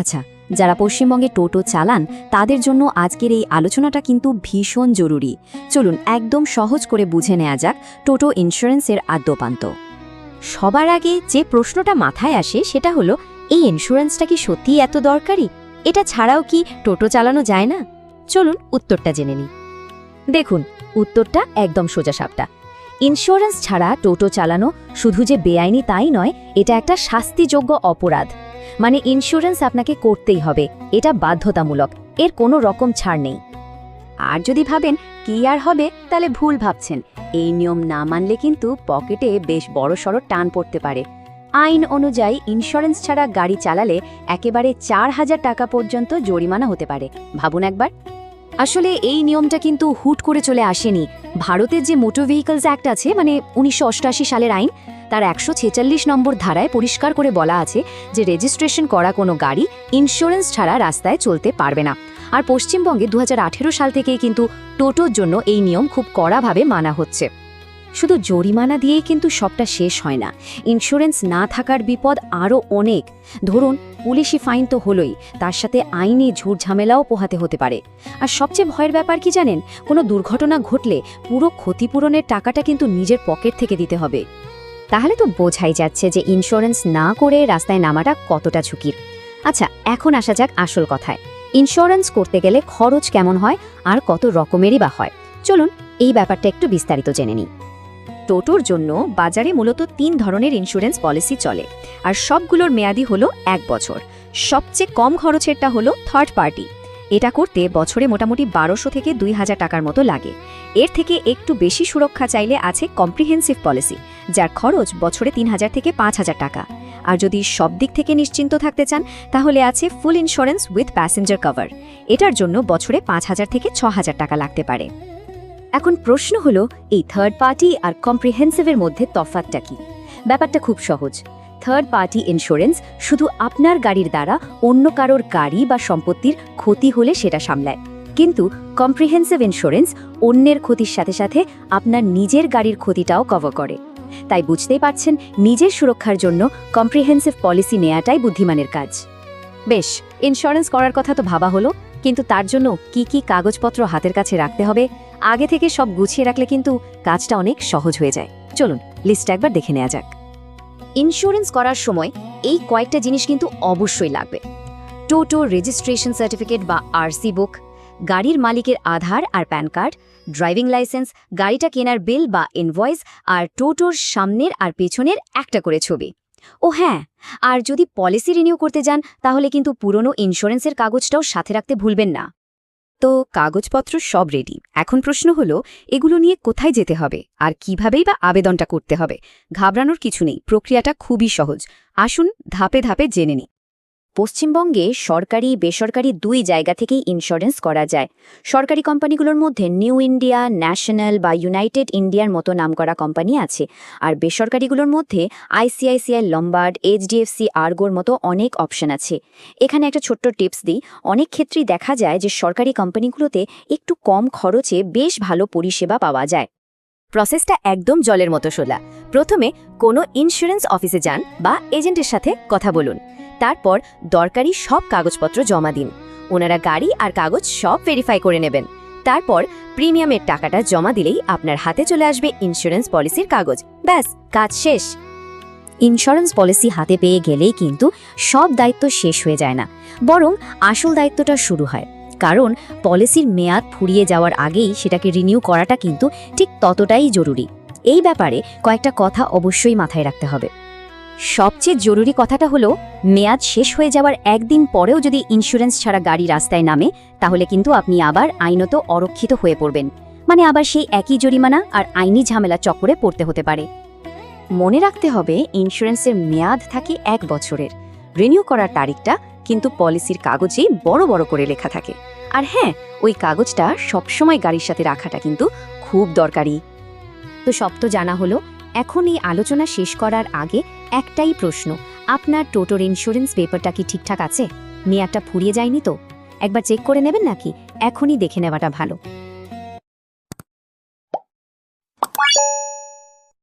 আচ্ছা যারা পশ্চিমবঙ্গে টোটো চালান, তাদের জন্য আজকের এই আলোচনাটা কিন্তু ভীষণ জরুরি। চলুন একদম সহজ করে বুঝে নেওয়া যাক টোটো ইন্স্যুরেন্সের আদ্যপান্ত। সবার আগে যে প্রশ্নটা মাথায় আসে সেটা হলো, এই ইন্স্যুরেন্সটা কি সত্যিই এত দরকারি? এটা ছাড়াও কি টোটো চালানো যায় না? চলুন উত্তরটা জেনে নিই। দেখুন, উত্তরটা একদম সোজাসাপটা ইন্স্যুরেন্স ছাড়া টোটো চালানো শুধু যে বেআইনি তাই নয়, এটা একটা শাস্তিযোগ্য অপরাধ। মানে ইন্স্যুরেন্স আপনাকে করতেই হবে। এটা বাধ্যতামূলক। এর কোনো রকম ছাড় নেই। আর যদি ভাবেন কি আর হবে, তাহলে ভুল ভাবছেন। এই নিয়ম না মানলে কিন্তু পকেটে বেশ বড়সড় টান পড়তে পারে। আইন অনুযায়ী ইন্স্যুরেন্স ছাড়া গাড়ি চালালে একেবারে চার হাজার টাকা পর্যন্ত জরিমানা হতে পারে। ভাবুন একবার। আসলে এই নিয়মটা কিন্তু হুট করে চলে আসেনি। ভারতের যে মোটর ভেহিকলস অ্যাক্ট আছে মানে উনিশশো অষ্টআশি সালের আইন, তার একশো ছেচল্লিশ নম্বর ধারায় পরিষ্কার করে বলা আছে যে রেজিস্ট্রেশন করা কোনো গাড়ি ইন্স্যুরেন্স ছাড়া রাস্তায় চলতে পারবে না। আর পশ্চিমবঙ্গে দু হাজার আঠেরো সাল থেকেই কিন্তু টোটোর জন্য এই নিয়ম খুব কড়াভাবে মানা হচ্ছে। শুধু জরিমানা দিয়েই কিন্তু সবটা শেষ হয় না। ইন্স্যুরেন্স না থাকার বিপদ আরও অনেক। ধরুন, পুলিশি ফাইন তো হলোই, তার সাথে আইনি ঝামেলাও পোহাতে হতে পারে। আর সবচেয়ে ভয়ের ব্যাপার কি জানেন? কোনো দুর্ঘটনা ঘটলে পুরো ক্ষতিপূরণের টাকাটা কিন্তু নিজের পকেট থেকে দিতে হবে। তাহলে তো বোঝাই যাচ্ছে যে ইন্স্যুরেন্স না করে রাস্তায় নামাটা কতটা ঝুঁকির। আচ্ছা এখন আসা যাক আসল কথায়। ইন্স্যুরেন্স করতে গেলে খরচ কেমন হয় আর কত রকমেরই বা হয়? চলুন, এই ব্যাপারটা একটু বিস্তারিত জেনে নিই। টোটোর জন্য বাজারে মূলত তিন ধরনের ইন্স্যুরেন্স পলিসি চলে। আর সবগুলোর মেয়াদি হলো এক বছর। সবচেয়ে কম খরচেরটা হলো থার্ড পার্টি এটা করতে বছরে মোটামুটি বারোশো থেকে দুই হাজার টাকার মতো লাগে। এর থেকে একটু বেশি সুরক্ষা চাইলে আছে কম্প্রিহেন্সিভ পলিসি যার খরচ বছরে তিন হাজার থেকে পাঁচ হাজার টাকা। আর যদি সব দিক থেকে নিশ্চিন্ত থাকতে চান, তাহলে আছে full insurance with passenger cover এটার জন্য বছরে পাঁচ হাজার থেকে ছ হাজার টাকা লাগতে পারে। এখন প্রশ্ন হলো, এই থার্ড পার্টি আর কম্প্রিহেন্সিভের মধ্যে তফাতটা কি? ব্যাপারটা খুব সহজ। থার্ড পার্টি ইন্স্যুরেন্স শুধু আপনার গাড়ির দ্বারা অন্য কারোর গাড়ি বা সম্পত্তির ক্ষতি হলে সেটা সামলায়। কিন্তু কম্প্রিহেন্সিভ ইন্স্যুরেন্স অন্যের ক্ষতির সাথে সাথে আপনার নিজের গাড়ির ক্ষতিটাও কভার করে। তাই বুঝতেই পারছেন, নিজের সুরক্ষার জন্য কম্প্রিহেন্সিভ পলিসি নেওয়াটাই বুদ্ধিমানের কাজ। বেশ ইন্স্যুরেন্স করার কথা তো ভাবা হলো, কিন্তু তার জন্য কি কি কাগজপত্র হাতের কাছে রাখতে হবে? আগে থেকে সব গুছিয়ে রাখলে কিন্তু কাজটা অনেক সহজ হয়ে যায়। চলুন লিস্টটা একবার দেখে নেওয়া যাক। ইন্স্যুরেন্স করার সময় এই কয়েকটা জিনিস কিন্তু অবশ্যই লাগবে। টোটো রেজিস্ট্রেশন সার্টিফিকেট বা আরসি বুক গাড়ির মালিকের আধার আর প্যান কার্ড ড্রাইভিং লাইসেন্স গাড়িটা কেনার বিল বা ইনভয়েস আর টোটোর সামনের আর পেছনের একটা করে ছবি। ও হ্যাঁ আর যদি পলিসি রিনিউ করতে যান, তাহলে কিন্তু পুরনো ইন্স্যুরেন্সের কাগজটাও সাথে রাখতে ভুলবেন না। তো কাগজপত্র সব রেডি এখন প্রশ্ন হলো, এগুলো নিয়ে কোথায় যেতে হবে? আর কিভাবেই বা আবেদনটা করতে হবে? ঘাবড়ানোর কিছু নেই, প্রক্রিয়াটা খুবই সহজ। আসুন ধাপে ধাপে জেনে নিই। পশ্চিমবঙ্গে সরকারি, বেসরকারি দুই জায়গা থেকেই ইন্স্যুরেন্স করা যায়। সরকারি কোম্পানিগুলোর মধ্যে নিউ ইন্ডিয়া ন্যাশনাল বা ইউনাইটেড ইন্ডিয়ার মতো নামকরা কোম্পানি আছে। আর বেসরকারিগুলোর মধ্যে আইসিআইসিআই লম্বার্ড এইচডিএফসি আর্গোর মতো অনেক অপশন আছে। এখানে একটা ছোট্ট টিপস দিই। অনেক ক্ষেত্রেই দেখা যায় যে সরকারি কোম্পানিগুলোতে একটু কম খরচে বেশ ভালো পরিষেবা পাওয়া যায়। প্রসেসটা একদম জলের মতো সোলা। প্রথমে কোনো ইন্স্যুরেন্স অফিসে যান বা এজেন্টের সাথে কথা বলুন। তারপর দরকারি সব কাগজপত্র জমা দিন। ওনারা গাড়ি আর কাগজ সব ভেরিফাই করে নেবেন। তারপর প্রিমিয়ামের টাকাটা জমা দিলেই আপনার হাতে চলে আসবে ইন্স্যুরেন্স পলিসির কাগজ। ব্যাস, কাজ শেষ। ইন্স্যুরেন্স পলিসি হাতে পেয়ে গেলেই কিন্তু সব দায়িত্ব শেষ হয়ে যায় না। বরং আসল দায়িত্বটা শুরু হয়। কারণ পলিসির মেয়াদ ফুরিয়ে যাওয়ার আগেই সেটাকে রিনিউ করাটা কিন্তু ঠিক ততটাই জরুরি। এই ব্যাপারে কয়েকটা কথা অবশ্যই মাথায় রাখতে হবে। সবচেয়ে জরুরি কথাটা হলো, মেয়াদ শেষ হয়ে যাওয়ার একদিন পরেও যদি ইন্স্যুরেন্স ছাড়া গাড়ি রাস্তায় নামে, তাহলে কিন্তু আপনি আবার আইনত অরক্ষিত হয়ে পড়বেন। মানে আবার সেই একই জরিমানা আর আইনি ঝামেলা চক্করে পড়তে হতে পারে। মনে রাখতে হবে, ইন্স্যুরেন্সের মেয়াদ থাকে এক বছরের। রিনিউ করার তারিখটা কিন্তু পলিসির কাগজেই বড় বড় করে লেখা থাকে। আর হ্যাঁ ওই কাগজটা সবসময় গাড়ির সাথে রাখাটা কিন্তু খুব দরকারি। তো সব তো জানা হলো এখন এই আলোচনা শেষ করার আগে একটাই প্রশ্ন, আপনার টোটোর ইন্স্যুরেন্স পেপারটা কি ঠিকঠাক আছে? মেয়াদটা ফুরিয়ে যায়নি তো? একবার চেক করে নেবেন নাকি? এখনই দেখে নেওয়াটা ভালো।